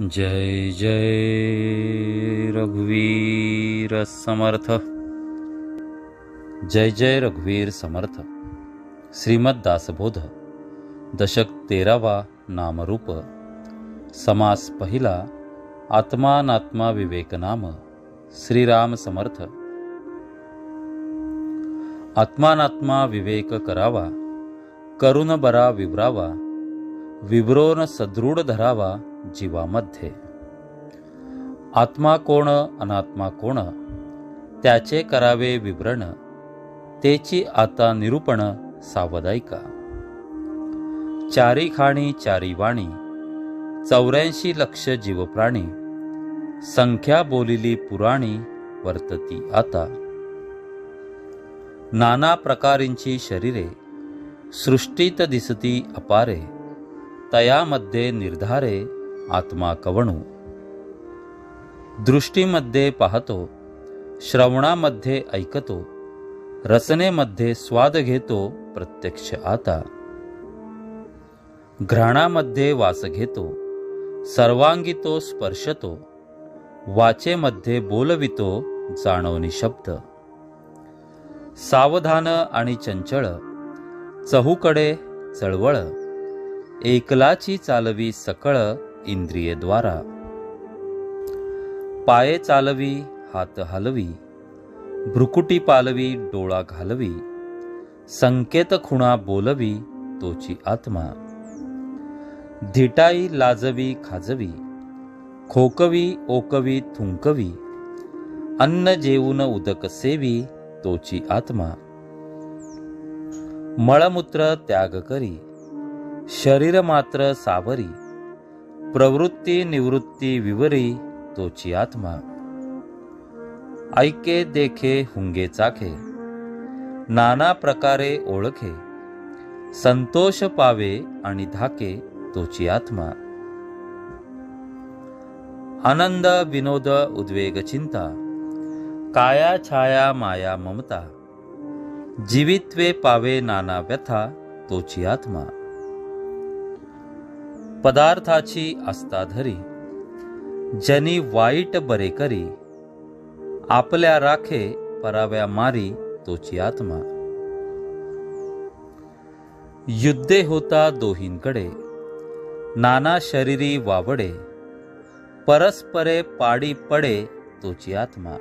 जय जय रघुवीर समर्थ। जय जय रघुवीर समर्थ। श्रीमद दासबोध। दशक तेरावा नामरूप। समास पहिला। आत्मानात्मा विवेकनाम। श्रीराम समर्थ। आत्मानात्मा विवेक करावा। करुण बरा विवरावा। विवरोन सदृढ धरावा। जीवामध्ये. आत्मा कोण अनात्मा कोण त्याचे करावे विवरण तेची आता निरूपण सावदायिका. चारी खाणी चारी वाणी चौऱ्याऐंशी लक्ष जीवप्राणी संख्या बोलिली पुराणी वर्तती आता. नाना प्रकारींची शरीरे सृष्टीत दिसती अपारे तयामध्ये निर्धारे आत्मा कवणू? दृष्टीमध्ये पाहतो श्रवणामध्ये ऐकतो रचनेमध्ये स्वाद घेतो प्रत्यक्ष आता. घ्राणामध्ये वास घेतो सर्वांगी तो स्पर्शतो वाचेमध्ये बोलवितो जाणवणी शब्द. सावधान आणि चंचळ चहूकडे चळवळ एकलाची चालवी सकळ इंद्रियद्वारा. पाये चालवी हात हलवी भ्रुकुटी पालवी डोळा घालवी संकेत खुणा बोलवी तोची आत्मा. धिटाई लाजवी खाजवी खोकवी ओकवी थुंकवी अन्न जेवून उदक सेवी तोची आत्मा. मळमूत्र त्याग करी शरीर मात्र सावरी प्रवृत्ती निवृत्ती विवरी तोची आत्मा. ऐके देखे हुंगे चाखे. नाना प्रकारे ओळखे. संतोष पावे आणि धाके तोची आत्मा. आनंद विनोद उद्वेग चिंता. काया छाया माया ममता. जीवित्वे पावे नाना व्यथा तोची आत्मा. पदार्थाची असता धरी जनी वाईट बरे करी. आपल्या राखे पराव्या मारी तोची आत्मा. युद्धे होता दोहींकडे. नाना शरीरी वावडे. परस्परे पाडी पडे तोची आत्मा.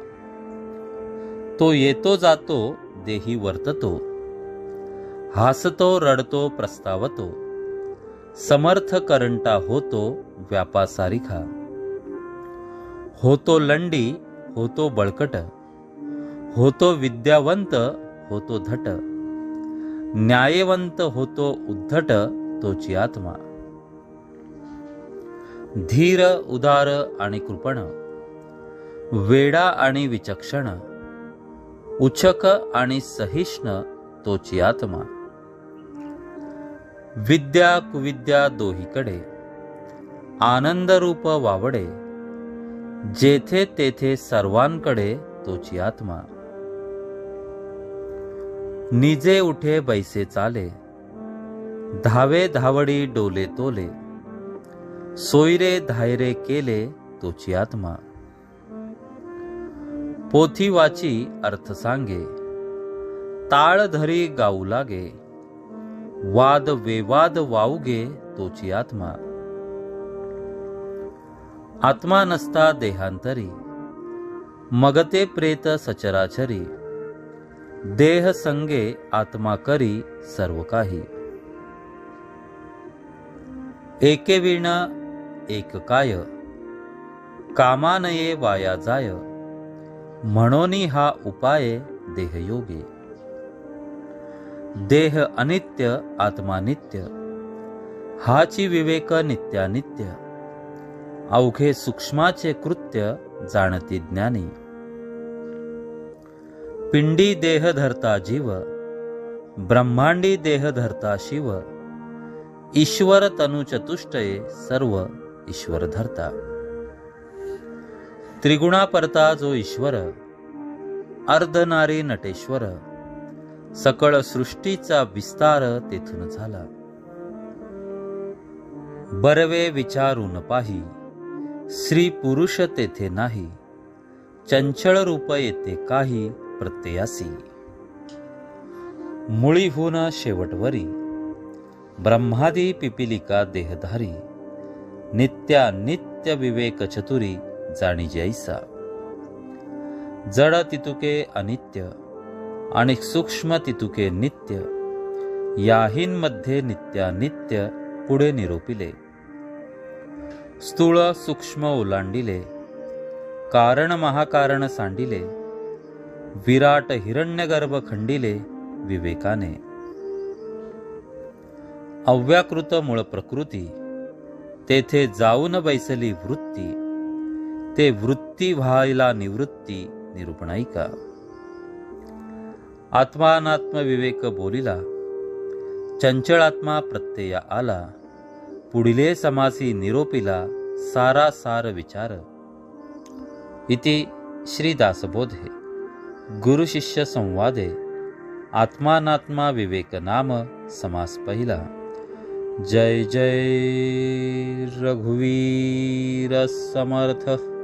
तो येतो जातो देही वर्ततो. हासतो रडतो प्रस्तावतो. समर्थ करंटा होतो व्यापासारिखा होतो लंडी होतो बळकट. होतो विद्यावंत होतो धट. न्यायवंत होतो उद्धट तोची आत्मा. धीर उदार आणि कृपण. वेडा आणि विचक्षण. उचक आणि सहिष्ण तोची आत्मा. विद्या कुविद्या दोहीकडे. आनंदरूप वावडे. जेथे तेथे सर्वांकडे तोची आत्मा. निजे उठे बैसे चाले. धावे धावडी डोले तोले. सोयरे धायरे केले तोची आत्मा. पोथी वाची अर्थ सांगे. ताळ धरी गाऊ लागे. वाद वेवाद वाऊगे तोची आत्मा. आत्मा नसता देहांतरी. मगते प्रेत सचराचरी. देह संगे आत्मा करी सर्व काही. एकेविण एक काय. कामानये वाया जाय. म्हणोनी हा उपाय देहयोगे. देह अनित्य आत्मा नित्य. हाची विवेक नित्यानित्य अवघे सूक्ष्माचे कृत्य जाणती ज्ञानी. पिंडी देह धरता जीव ब्रह्मांडी देह धरता शिव. ईश्वर तनु चतुष्टये सर्व ईश्वर धरता. त्रिगुणा परता जो ईश्वर अर्धनारी नटेश्वर. सकळ सृष्टीचा विस्तार तेथून झाला. बरवे विचारून पाही स्त्री पुरुष तेथे नाही चंचळ रूप येते काही प्रत्ययासी. मुळीहून शेवटवरी ब्रह्मादी पिपिलिका देहधारी नित्या नित्य विवेक चतुरी जाणी जैसा जड तितुके अनित्य आणि सूक्ष्म तितुके नित्य. याहींमध्ये नित्यानित्य पुढे निरोपिले. स्थूळ सूक्ष्म ओलांडिले. कारण महाकारण सांडिले. विराट हिरण्यगर्भ खंडिले विवेकाने. अव्याकृत मूळ प्रकृती. तेथे जाऊन बैसली वृत्ती. ते वृत्ती व्हायला निवृत्ती निरूपणाईका आत्मानात्म विवेक बोलिला. चंचळात्मा प्रत्यय आला. पुढिले समासी निरोपिला सारा सार विचार. इति श्रीदासबोधे. गुरुशिष्य संवादे. आत्मानात्मा विवेक नाम समास पहिला. जय जय रघुवीर समर्थ.